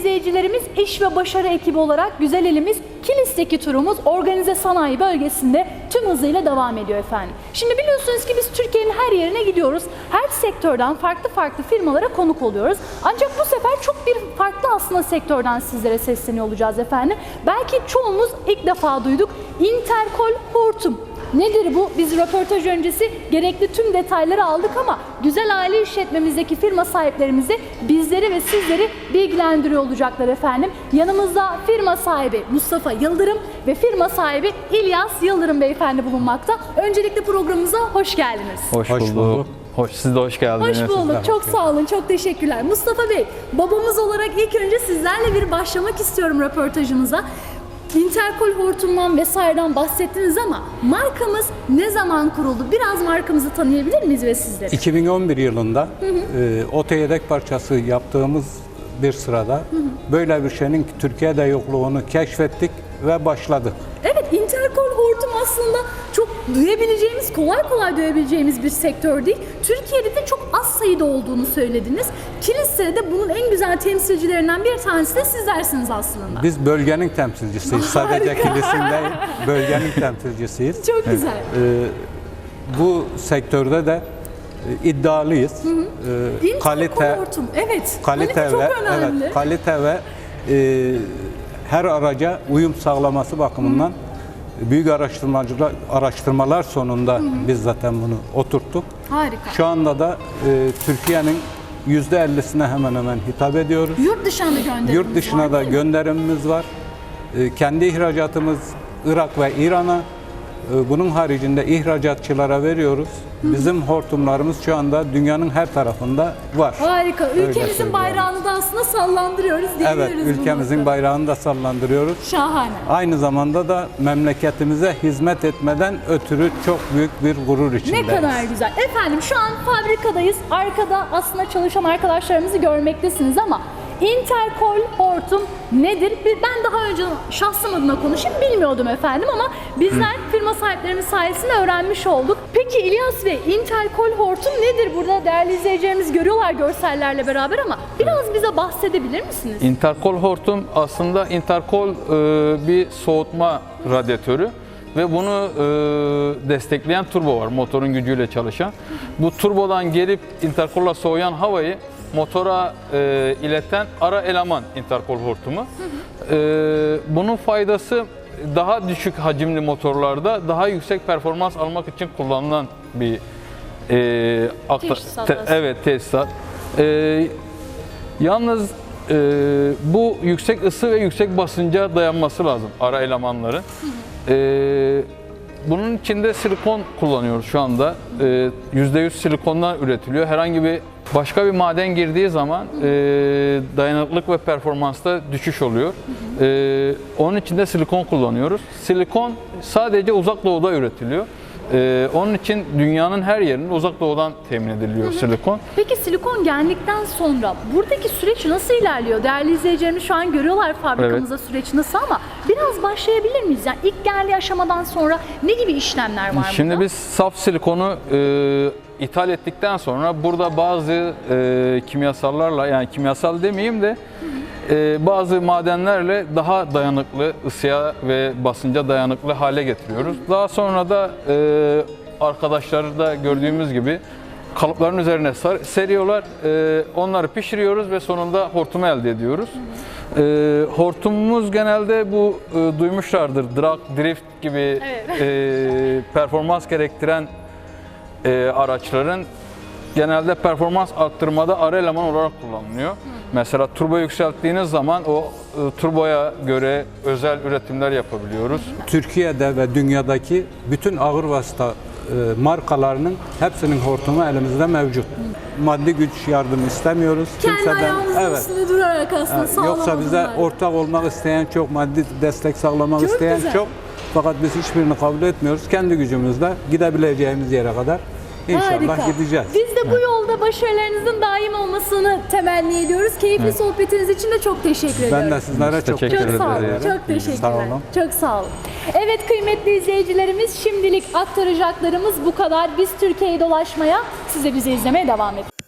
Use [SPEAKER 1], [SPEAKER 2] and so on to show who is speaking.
[SPEAKER 1] İzleyicilerimiz iş ve başarı ekibi olarak güzel elimiz Kilis'teki turumuz organize sanayi bölgesinde tüm hızıyla devam ediyor efendim. Şimdi biliyorsunuz ki biz Türkiye'nin her yerine gidiyoruz. Her sektörden farklı farklı firmalara konuk oluyoruz. Ancak bu sefer çok bir farklı aslında sektörden sizlere sesleniyor olacağız efendim. Belki çoğumuz ilk defa duyduk. Interkol Hortum. Nedir bu? Biz röportaj öncesi gerekli tüm detayları aldık ama güzel aile işletmemizdeki firma sahiplerimizi bizleri ve sizleri bilgilendiriyor olacaklar efendim. Yanımızda firma sahibi Mustafa Yıldırım ve firma sahibi İlyas Yıldırım beyefendi bulunmakta. Öncelikle programımıza hoş geldiniz.
[SPEAKER 2] Hoş,
[SPEAKER 3] Hoş
[SPEAKER 2] bulduk.
[SPEAKER 3] bulduk.
[SPEAKER 2] Hoş, siz de hoş geldiniz.
[SPEAKER 1] Hoş bulduk. Çok sağ olun. Çok teşekkürler. Mustafa Bey, babamız olarak ilk önce sizlerle bir başlamak istiyorum röportajımıza. Interkol hortumdan vesaireden bahsettiniz ama markamız ne zaman kuruldu? Biraz markamızı tanıyabilir miyiz ve sizleri?
[SPEAKER 3] 2011 yılında e, oto yedek parçası yaptığımız bir sırada böyle bir şeyin Türkiye'de yokluğunu keşfettik ve başladık.
[SPEAKER 1] Evet, Interkol hortum aslında duyabileceğimiz, kolay kolay duyabileceğimiz bir sektör değil. Türkiye'de de çok az sayıda olduğunu söylediniz. Kilis'te de bunun en güzel temsilcilerinden bir tanesi de sizlersiniz aslında.
[SPEAKER 3] Biz bölgenin temsilcisiyiz. Sadece
[SPEAKER 1] Harika.
[SPEAKER 3] kilisin değil, bölgenin temsilcisiyiz.
[SPEAKER 1] Çok güzel.
[SPEAKER 3] E, bu sektörde de e, iddialıyız. E,
[SPEAKER 1] Interkol
[SPEAKER 3] kalite,
[SPEAKER 1] hortum, evet.
[SPEAKER 3] kalite,
[SPEAKER 1] çok
[SPEAKER 3] ve
[SPEAKER 1] önemli.
[SPEAKER 3] evet kalite ve e, her araca uyum sağlaması bakımından büyük araştırmacılar araştırmalar sonunda biz zaten bunu oturttuk.
[SPEAKER 1] Harika.
[SPEAKER 3] Şu anda da e, Türkiye'nin %50'sine hemen hemen hitap ediyoruz.
[SPEAKER 1] Yurt dışına da gönderimimiz
[SPEAKER 3] Yurt dışına
[SPEAKER 1] var,
[SPEAKER 3] da gönderimimiz var. E, kendi ihracatımız Irak ve İran'a. E, bunun haricinde ihracatçılara veriyoruz. Bizim hortumlarımız şu anda dünyanın her tarafında var.
[SPEAKER 1] Harika. Ülkemizin bayrağını da aslında sallandırıyoruz
[SPEAKER 3] Evet, ülkemizin
[SPEAKER 1] noktada.
[SPEAKER 3] bayrağını da sallandırıyoruz.
[SPEAKER 1] Şahane.
[SPEAKER 3] Aynı zamanda da memleketimize hizmet etmeden ötürü çok büyük bir gurur
[SPEAKER 1] Ne
[SPEAKER 3] içindeyiz.
[SPEAKER 1] kadar güzel. Efendim şu an fabrikadayız. Arkada aslında çalışan arkadaşlarımızı görmektesiniz ama Interkol hortum nedir? Bir- Ben daha önce şahsım adına konuşayım bilmiyordum efendim ama bizler firma sahiplerimiz sayesinde öğrenmiş olduk. Peki İlyas Bey Interkol hortum nedir? Burada değerli izleyicilerimiz görüyorlar görsellerle beraber ama biraz bize bahsedebilir misiniz?
[SPEAKER 2] Interkol hortum aslında interkol e, bir soğutma radyatörü ve bunu e, destekleyen turbo var motorun gücüyle çalışan. Bu turbodan gelip interkolla soğuyan havayı motora e, ileten ara eleman interkol hortumu. E, bunun faydası daha düşük hacimli motorlarda daha yüksek performans almak için kullanılan bir e,
[SPEAKER 1] Teçhizat
[SPEAKER 2] te- evet tesisat. E, Yalnız e, bu yüksek ısı ve yüksek basınca dayanması lazım ara elemanların. E, bunun içinde silikon kullanıyoruz şu anda. E, %100 silikondan üretiliyor. Herhangi bir başka bir maden girdiği zaman e, dayanıklılık ve performansta düşüş oluyor. E, onun için de silikon kullanıyoruz. Silikon sadece uzak doğuda üretiliyor. E, onun için dünyanın her yerinde uzak doğudan temin ediliyor silikon.
[SPEAKER 1] Peki silikon geldikten sonra buradaki süreç nasıl ilerliyor? Değerli izleyicilerimiz şu an görüyorlar fabrikamızda süreç nasıl ama biraz başlayabilir miyiz? Yani ilk geldiği aşamadan sonra ne gibi işlemler var
[SPEAKER 2] Şimdi
[SPEAKER 1] burada?
[SPEAKER 2] biz saf silikonu e, ithal ettikten sonra burada bazı e, kimyasallarla yani kimyasal demeyeyim de e, bazı madenlerle daha dayanıklı ısıya ve basınca dayanıklı hale getiriyoruz. Daha sonra da e, arkadaşları da gördüğümüz gibi kalıpların üzerine sar- seriyorlar. E, onları pişiriyoruz ve sonunda hortumu elde ediyoruz. E, hortumumuz genelde bu e, duymuşlardır drag, drift gibi
[SPEAKER 1] Evet.
[SPEAKER 2] e, performans gerektiren e, araçların genelde performans arttırmada ara eleman olarak kullanılıyor. Mesela turbo yükselttiğiniz zaman o e, turboya göre özel üretimler yapabiliyoruz.
[SPEAKER 3] Türkiye'de ve dünyadaki bütün ağır vasıta e, markalarının hepsinin hortumu elimizde mevcut. Maddi güç yardımı istemiyoruz.
[SPEAKER 1] Kendi ayağımızın üstünde durarak aslında
[SPEAKER 3] Evet, Yoksa bize ortak olmak isteyen çok, maddi destek sağlamak
[SPEAKER 1] Çok
[SPEAKER 3] isteyen
[SPEAKER 1] güzel.
[SPEAKER 3] çok. Fakat biz hiçbirini kabul etmiyoruz. Kendi gücümüzle gidebileceğimiz yere kadar inşallah
[SPEAKER 1] Harika.
[SPEAKER 3] gideceğiz.
[SPEAKER 1] Biz de bu yolda başarılarınızın daim olmasını temenni ediyoruz. Keyifli sohbetiniz için de çok teşekkür ediyorum.
[SPEAKER 3] Ben de sizlere
[SPEAKER 2] Biz
[SPEAKER 3] çok
[SPEAKER 2] teşekkür
[SPEAKER 1] Çok sağ olun.
[SPEAKER 2] ederiz.
[SPEAKER 1] Çok teşekkürler.
[SPEAKER 3] Sağ olun.
[SPEAKER 1] Çok sağ olun. Evet kıymetli izleyicilerimiz şimdilik aktaracaklarımız bu kadar. Biz Türkiye'yi dolaşmaya, siz de bizi izlemeye devam edin.